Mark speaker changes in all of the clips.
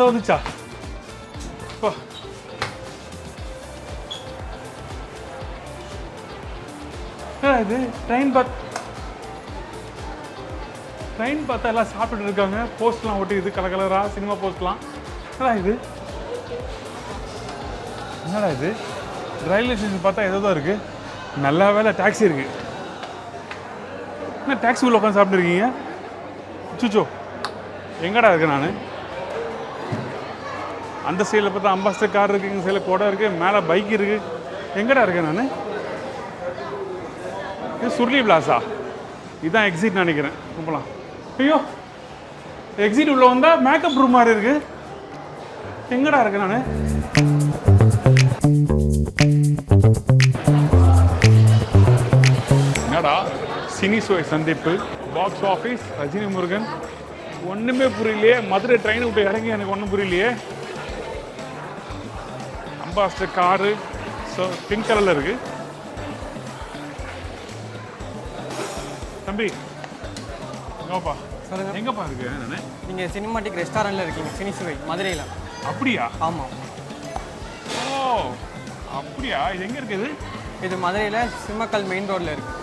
Speaker 1: வந்துச்சா அப்பா. என்னடா இது ட்ரெயின் பாத் ட்ரெயின் பார்த்தா எல்லாம் சாப்பிட்டுட்டு இருக்காங்க. போஸ்ட்லாம் ஒட்டிக்குது கலர் கலராக சினிமா போஸ்ட்லாம் என்னடா இது? என்னடா இது? ரயில்வே ஸ்டேஷன் பார்த்தா ஏதோ தான் இருக்குது நல்லா வேலை டாக்ஸி இருக்குது என்ன டாக்ஸி உள்ள உட்காந்து சாப்பிட்டுருக்கீங்க சுச்சோ எங்கடா இருக்கேன் நான்? அந்த சைடில் பார்த்தா அம்பாஸ்டர் கார் இருக்குது இந்த சைடில் கொடை இருக்குது மேலே பைக் இருக்குது எங்கடா இருக்கேன் நான்? இது சுர்லி பிளாஸா? இதுதான் எக்ஸிட் நினைக்கிறேன். கும்பலாம். ஐயோ எக்ஸிட் உள்ளே வந்தால் மேக்கப் ரூம் மாதிரி இருக்கு. எங்கடா இருக்கேன் நான்? என்னடா? சினிசுவை சந்திப்பு. பாக்ஸ் ஆஃபீஸ் ரஜினி முருகன் ஒன்றுமே புரியலையே. மதுரை ட்ரெயின் விட்டு இறங்கி எனக்கு ஒன்றும் புரியலையே. அம்பாஸ்டர் காரு ஸோ பிங்க் கலரில் இருக்கு. தம்பி எங்கப்பா
Speaker 2: சொல்லுங்க.
Speaker 1: எங்கப்பா இருக்கு நான்?
Speaker 2: நீங்கள் சினிமாட்டிக் ரெஸ்டாரண்ட்டில் இருக்கீங்க சினி சுவை மதுரையில்.
Speaker 1: அப்படியா?
Speaker 2: ஆமாம்
Speaker 1: ஓ அப்படியா? இது எங்கே இருக்குது?
Speaker 2: இது மதுரையில் சிம்மக்கல் மெயின் ரோட்டில் இருக்குது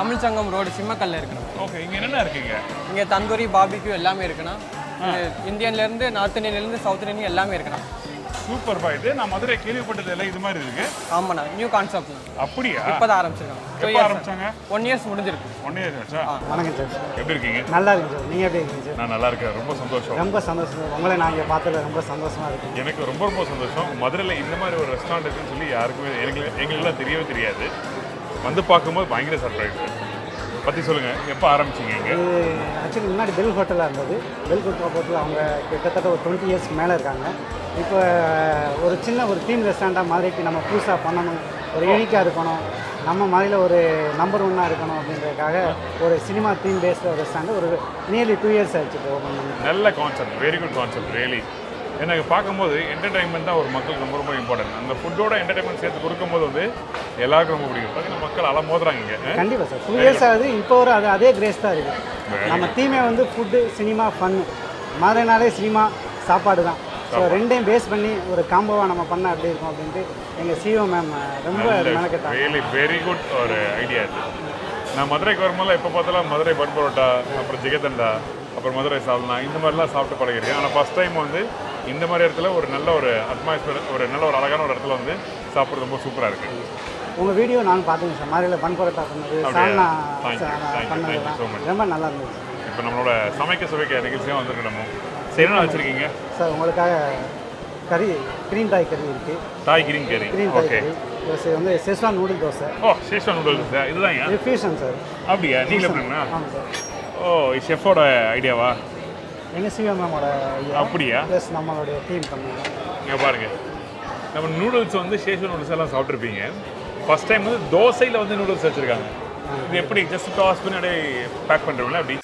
Speaker 2: தமிழ் சங்கம் ரோடு சிம்மக்கல்ல இருக்குண்ணா
Speaker 1: ஓகே இங்கே என்னென்ன இருக்குங்க
Speaker 2: இங்கே? தந்தூரி பாபிக்யூ எல்லாமே இருக்குண்ணா இந்தியன்லேருந்து நார்த் இந்தியன்லேருந்து சவுத் இந்தியன் எல்லாமே இருக்குண்ணா
Speaker 1: சூப்பர்ப்பா இது. நான் மதுரை கேள்விப்பட்டது இல்லை இது மாதிரி இருக்கு.
Speaker 2: ஆமாண்ணா நியூ கான்செப்ட்ண்ணா
Speaker 1: அப்படியா?
Speaker 2: இப்போ தான் ஆரம்பிச்சிருக்காங்க
Speaker 1: எப்போ ஆரம்பிச்சாங்க?
Speaker 2: ஒன் இயர்ஸ் முடிஞ்சிருக்கு.
Speaker 1: ஒன் இயர் ஆச்சா?
Speaker 3: வணக்கம் சார்.
Speaker 1: எப்படி இருக்கீங்க?
Speaker 3: நல்லா இருக்கு சார். நீங்கள் எப்படி இருக்கீங்க சார்?
Speaker 1: நான் நல்லா இருக்கேன். ரொம்ப சந்தோஷம்.
Speaker 3: ரொம்ப சந்தோஷம் உங்களை நான் இங்கே பார்த்ததுல ரொம்ப சந்தோஷமா இருக்கு.
Speaker 1: எனக்கு ரொம்ப ரொம்ப சந்தோஷம். மதுரையில் இந்த மாதிரி ஒரு ரெஸ்டாரண்ட் இருக்குன்னு சொல்லி யாருக்குமே எங்களுக்கு எங்களுக்குலாம் தெரியவே தெரியாது. வந்து பார்க்கும்போது பயங்கர சர்ப்ரைஸ் பற்றி சொல்லுங்கள் எப்போ ஆரம்பிச்சீங்க இங்கே?
Speaker 3: இது ஆக்சுவலி முன்னாடி பெல் ஹோட்டலாக இருந்தது. பெல் ஹோட்டல் அவங்க கிட்டத்தட்ட ஒரு டுவெண்ட்டி இயர்ஸ்க்கு மேலே இருக்காங்க. இப்போ ஒரு சின்ன ஒரு தீம் ரெஸ்டாரண்ட்டாக மதுரைக்கு நம்ம புதுசாக பண்ணணும். ஒரு யூனிக்காக இருக்கணும். நம்ம மதுரையில் ஒரு நம்பர் ஒன்னாக இருக்கணும் அப்படின்றதுக்காக ஒரு சினிமா தீம் பேஸ்டு ஒரு ரெஸ்டாரண்ட் ஒரு நியர்லி டூ இயர்ஸ் ஆச்சு இப்போ
Speaker 1: நல்ல concept very good concept really எனக்கு பார்க்கும்போது என்டர்டைன்மெண்ட் தான் ஒரு மக்களுக்கு ரொம்ப ரொம்ப இம்பார்ட்டன்ட் அந்த ஃபுட்டோட என்டர்டைன்மெண்ட் சேர்த்து கொடுக்கும்போது வந்து எல்லாருக்கும் ரொம்ப பிடிக்கும். பார்த்தீங்கன்னா மக்கள் அலமோதுறாங்க இங்கே.
Speaker 3: கண்டிப்பாக சார். டூ இயர்ஸ் ஆகுது இப்போ ஒரு அது அதே கிரேஸ் தான் இருக்குது நம்ம தீமே வந்து ஃபுட்டு சினிமா ஃபன்னு மதுரைனாலே சினிமா சாப்பாடு தான். ஸோ ரெண்டையும் பேஸ் பண்ணி ஒரு காம்போவாக நம்ம பண்ணால் எப்படி இருக்கும் அப்படின்ட்டு எங்கள் சிஓ மேம் ரொம்ப
Speaker 1: ரியலி வெரி குட் ஒரு ஐடியா இது. நான் மதுரைக்கு வரும்போது எப்போ பார்த்தாலும் மதுரை பன் பரோட்டா அப்புறம் ஜிகதண்டா அப்புறம் மதுரை சால்னா இந்த மாதிரிலாம் சாப்பிட்டு பழகிருக்கேன். ஆனால் ஃபஸ்ட் டைம் வந்து இந்த மாதிரி இடத்துல ஒரு நல்ல ஒரு அட்மாஸ்பியர் ஒரு நல்ல ஒரு அழகான ஒரு இடத்துல வந்து சாப்பிட்றது ரொம்ப சூப்பராக இருக்குது
Speaker 3: உங்கள் வீடியோ நான் பார்த்தேங்க சார். மதுரையில் பன் பரோட்டா பண்ணது சால்னா பண்ணது. ரொம்ப நல்லா இருந்துச்சு
Speaker 1: இப்போ நம்மளோட சமைக்க சுவைக்க நிகழ்ச்சியாக வந்திருக்கு நம்ம சரி என்ன வச்சுருக்கீங்க?
Speaker 3: சார் உங்களுக்காக கறி க்ரீன் தாய் கறி இருக்குது
Speaker 1: தாய் கிரீன் கறி
Speaker 3: க்ரீன்
Speaker 1: ஓகே
Speaker 3: கறி தோசை வந்து செஸ்வான் நூடுல் தோசை.
Speaker 1: ஓ சேஷ்வா நூடுல்ஸ் இதுதான்
Speaker 3: இது ஃபியூஷன் சார்
Speaker 1: அப்படியா? நீங்களே பண்ணுங்களா
Speaker 3: ஆமாம் சார்
Speaker 1: ஓ ஷெஃபோட ஐடியாவா
Speaker 3: எங்கள் சிஓ மேமோட
Speaker 1: அப்படியா?
Speaker 3: ப்ளஸ் நம்மளுடைய டீம் பண்ணாங்க
Speaker 1: இங்கே பாருங்க. நம்ம நூடுல்ஸ் வந்து ஷேஷ்வா நூடுல்ஸ் எல்லாம் சாப்பிட்ருப்பீங்க ஃபர்ஸ்ட் டைம் வந்து தோசையில் வந்து நூடுல்ஸ் வச்சுருக்காங்க. இது எப்படி? ஜஸ்ட் டாஸ் பண்ணி அப்படியே பேக் பண்ணுறோம்ல அப்படி.